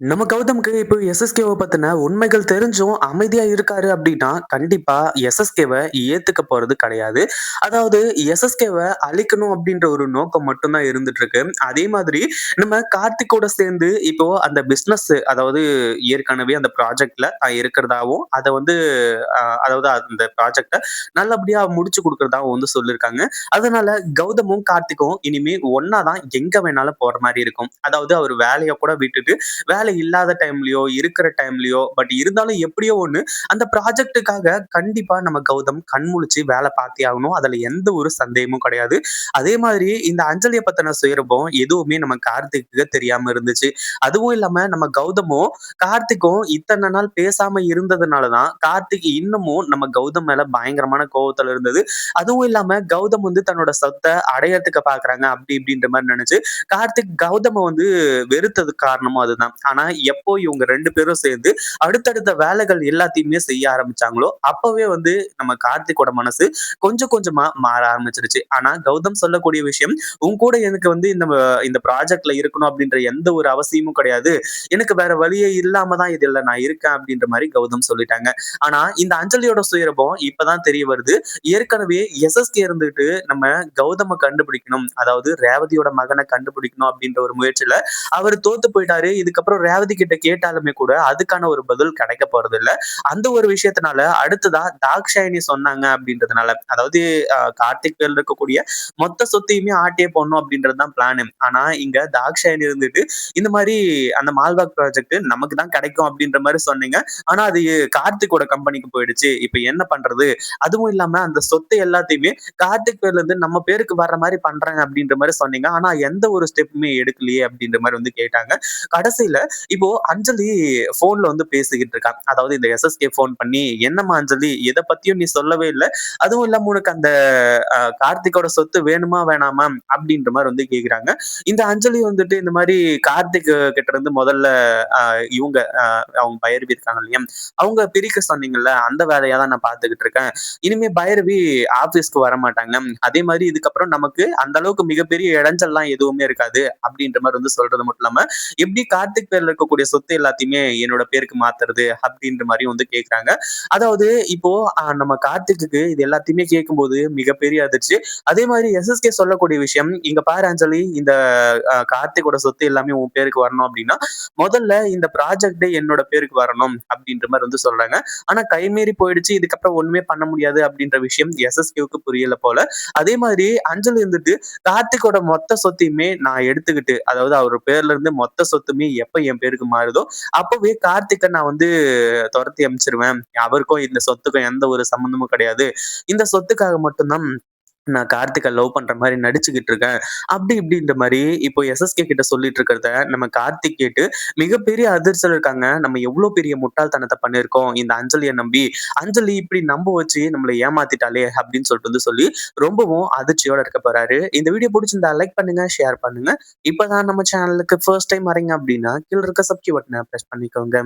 நம்ம கௌதமுக்கு இப்போ எஸ்எஸ்கேவை பத்தின உண்மைகள் தெரிஞ்சும் அமைதியா இருக்காரு அப்படின்னா, கண்டிப்பா எஸ்எஸ்கேவை ஏத்துக்க போறது கிடையாது. அதாவது எஸ்எஸ்கேவை அழிக்கணும் அப்படின்ற ஒரு நோக்கம் மட்டும்தான் இருந்துட்டு இருக்கு. அதே மாதிரி நம்ம கார்த்திக்கோட சேர்ந்து இப்போ அந்த பிசினஸ் அதாவது ஏற்கனவே அந்த ப்ராஜெக்ட்ல இருக்கிறதாவும், அதை வந்து அதாவது அந்த ப்ராஜெக்ட்ட நல்லபடியா முடிச்சு கொடுக்கறதாவும் வந்து சொல்லியிருக்காங்க. அதனால கௌதமும், கார்த்திக்கும் இனிமே ஒன்னா தான் எங்க வேணாலும் போற மாதிரி இருக்கும். அதாவது அவர் வேலையை கூட விட்டுட்டு வேலை இல்லாத டைம்லயோ, இருக்கிற டைம்லயோ, பட் இருந்தாலும் எப்படியோ ஒண்ணு அந்த ப்ராஜெக்ட்டுக்காக கண்டிப்பா நம்ம கௌதம் கண் முழிச்சு பார்த்தே ஆகணும். அதுல எந்த ஒரு சந்தேகமும் கிடையாது. அதே மாதிரி இந்த அஞ்சலியை பத்தின சுயரூபம் எதுவுமே நம்ம கார்த்திக்கு தெரியாம இருந்துச்சு. அதுவும் இல்லாம நம்ம கௌதமும், கார்த்திக்கும் இத்தனை நாள் பேசாம இருந்ததுனாலதான் கார்த்திக் இன்னமும் நம்ம கௌதம் மேல பயங்கரமான கோபத்துல இருந்தது. அதுவும் இல்லாம கௌதம் வந்து தன்னோட சொத்தை அடையறதுக்கு பாக்குறாங்க அப்படி இப்படின்ற மாதிரி நினைச்சு கார்த்திக் கௌதம வந்து வெறுத்ததுக்கு காரணமும் அதுதான். ஆனா எப்போ இவங்க ரெண்டு பேரும் சேர்ந்து அடுத்தடுத்த வேலைகள் எல்லாத்தையுமே செய்ய ஆரம்பிச்சாங்களோ, அப்பவே வந்து நம்ம கார்த்திகோட மனசு கொஞ்சம் கொஞ்சமா மாற ஆரம்பிச்சிருச்சு ஆனா கௌதம் சொல்லக்கூடிய விஷயம், "உன் கூட எனக்கு வந்து இந்த இந்த ப்ராஜெக்ட்ல இருக்கணும் அப்படின்ற எந்த ஒரு அவசியமும் கிடையாது. எனக்கு வேற வழியே இல்லாம தான் இதுல நான் இருக்கேன்." அப்படின்ற மாதிரி கௌதம் சொல்லிட்டாங்க. ஆனா இந்த அஞ்சலியோட சுயரபம் இப்பதான் தெரிய வருது. ஏற்கனவே எஸ்எஸ்கே இருந்துட்டு நம்ம கௌதம கண்டுபிடிக்கணும். அதாவது ரேவதியோட மகனை கண்டுபிடிக்கணும் அப்படின்ற ஒரு முயற்சியில அவர் தோத்து போயிட்டாரு. இதுக்கப்புறம் ரேவதி கிட்ட கேட்டாலுமே கூட அதுக்கான ஒரு பதில் கிடைக்க போறதில்ல. அந்த ஒரு விஷயத்தினால அடுத்ததா தாக்ஷாயினி சொன்னாங்க அப்படின்றதுனால, அதாவது கார்த்திக் வேல் இருக்கக்கூடிய மொத்த சொத்தையுமே ஆட்டியே போடணும் அப்படின்றது தான் பிளானு. ஆனா இங்க தாக்ஷாயினி இருந்துட்டு இந்த மாதிரி அந்த மால்வாக் ப்ராஜெக்ட் நமக்கு தான் கிடைக்கும் அப்படின்ற மாதிரி சொன்னீங்க. ஆனா அது கார்த்திகோட கம்பெனிக்கு போயிடுச்சு. இப்ப என்ன பண்றது? அதுவும் இல்லாம அந்த சொத்து எல்லாத்தையுமே கார்த்திக் பேர்ல இருந்து நம்ம பேருக்கு வர்ற மாதிரி பண்றாங்க அப்படின்ற மாதிரி சொன்னீங்க. ஆனா எந்த ஒரு ஸ்டெப்புமே எடுக்கலையே அப்படின்ற மாதிரி வந்து கேட்டாங்க. கடைசியில இப்போ அஞ்சலி போன்ல வந்து பேசிக்கிட்டு இருக்காங்க அதாவது இந்த எஸ்எஸ்கே போன் பண்ணி, "என்னம்மா அஞ்சலி எதை பத்தியும் நீ சொல்லவே இல்ல. அதுவும் இல்லாம உனக்கு அந்த கார்த்திகோட சொத்து வேணுமா? வேணாமா?" அப்படின்ற மாதிரி வந்து கேக்குறாங்க இந்த அஞ்சலி வந்துட்டு இந்த மாதிரி கார்த்திக் கிட்ட இருந்து முதல்ல இவங்க அவங்க பைரவி இருக்காங்க இல்லையா? அவங்க பிரிக்க சொன்னீங்கல்ல, அந்த வேலையா தான் நான் பாத்துக்கிட்டு இருக்கேன். இனிமே பைரவி வர மாட்டாங்க அதே மாதிரி இதுக்கப்புறம் நமக்கு அந்த அளவுக்கு மிகப்பெரிய இடைஞ்சல்லாம் எதுவுமே இருக்காது. அப்படின்ற மாதிரி வந்து சொல்றது மட்டும் இல்லாம, எப்படி கார்த்திக் பேர்ல இருக்கக்கூடிய சொத்து எல்லாத்தையுமே என்னோட பேருக்கு மாத்துறது அப்படின்ற மாதிரி வந்து கேக்குறாங்க அதாவது இப்போ நம்ம கார்த்திக்கு இது எல்லாத்தையுமே கேட்கும்போது மிகப்பெரிய அதிர்ச்சி. அதே மாதிரி எஸ்எஸ்கே சொல்லக்கூடிய விஷயம், "இங்க பாரு அஞ்சலி, இந்த கார்த்திகோட சொத்து எல்லாமே உன் பேருக்கு வரணும் அப்படின்னா, முதல்ல இந்த ப்ராஜெக்டே என்னோட பேருக்கு வரணும்." அப்படின்ற மாதிரி வந்து சொல்றாங்க. ஆனா கைமீறி போயிடுச்சு. இதுக்கப்புறம் ஒண்ணுமே பண்ண முடியாது அப்படின்ற விஷயம் எஸ்எஸ்கேவுக்கு புரியல போல. அதே மாதிரி அஞ்சலி இருந்துட்டு கார்த்திகோட மொத்த சொத்தையுமே நான் எடுத்துக்கிட்டு, அதாவது அவர் பேர்ல இருந்து மொத்த சொத்துமே எப்ப என் பேருக்கு மாறுதோ, அப்பவே கார்த்திகை நான் வந்து துரத்தி அமைச்சிருவேன் அவருக்கும் இந்த சொத்துக்கும் எந்த ஒரு சம்மந்தமும் கிடையாது. இந்த சொத்துக்காக மட்டும்தான் நான் கார்த்திகை லவ் பண்ற மாதிரி நடிச்சுக்கிட்டு இருக்கேன். அப்படி இப்படின்ற மாதிரி இப்போ எஸ்எஸ்கே கிட்ட சொல்லிட்டு இருக்கிறத நம்ம கார்த்திக் கேட்டு மிகப்பெரிய அதிர்ச்சல் இருக்காங்க. நம்ம எவ்வளவு பெரிய முட்டாள்தனத்தை பண்ணிருக்கோம் இந்த அஞ்சலியை நம்பி. அஞ்சலி இப்படி நம்ப வச்சு நம்மளை ஏமாத்திட்டாளே அப்படின்னு சொல்லிட்டு வந்து சொல்லி ரொம்பவும் அதிர்ச்சியோட இருக்க போறாரு. இந்த வீடியோ பிடிச்சிருந்தா லைக் பண்ணுங்க, ஷேர் பண்ணுங்க. இப்பதான் நம்ம சேனலுக்கு ஃபர்ஸ்ட் டைம் வரீங்க அப்படின்னா, கீழ இருக்க சப்ஸ்கிரைப் பட்டனை ப்ரெஸ் பண்ணிக்கோங்க.